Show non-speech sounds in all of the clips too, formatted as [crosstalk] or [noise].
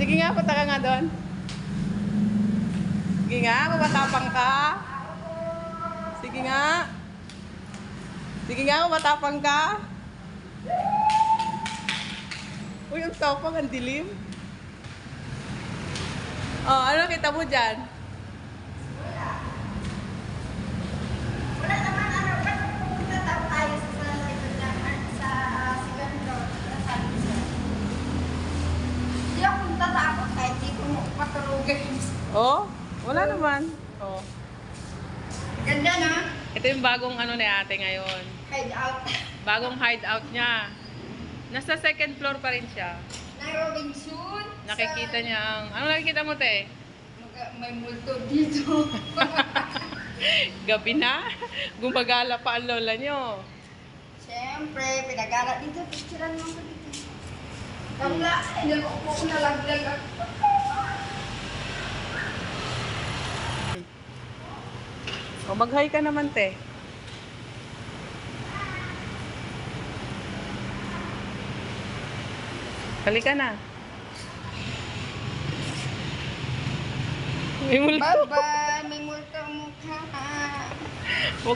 Sige nga, punta ka nga doon. Sige nga, mamatapang ka. Sige nga. Sige nga, mamatapang ka. Uy, ang tapang, ang dilim. Oh, ano kita mo dyan? Wala naman ano, ba't pupunta daw tayo sa sa sa ah, second floor, sa Salisa? Hindi ako natatakot kahit patulugin. Oh, wala naman. Oh. Ganda na. Ito yung bagong ano ni ate ngayon. Hide out. Bagong hideout niya. Nasa second floor pa rin siya. Na Robinson. Nakikita sa- niya ang... Ano nakikita mo, te? May multo dito. [laughs] Gabi na. Gumagala pa ang lola niyo. Siyempre, pinagala dito. Picturean mo ko dito. Kamla, inaloko ko na laglag ako. O, mag-hi ka naman, te. Halika na. May multo. Bye-bye, may multo mukha.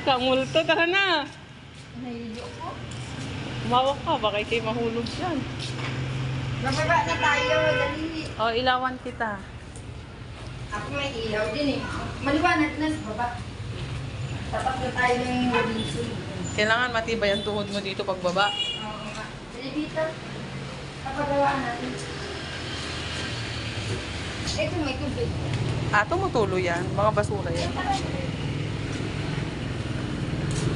Kang multo. Tara na. Nahiyo ko. Umawak ka. Baka ikay mahulog dyan. Bababa na tayo, dali. O, ilawan kita. Ako may ilaw din eh. Maliwanag na sa baba. Tapat na tayo ng Robinson. Kailangan matibay ang tuhod mo dito pagbaba. Oo nga. Dali dito. Papagawaan natin. Ito may tubig. Ah, tumutulo yan. Mga basura yan.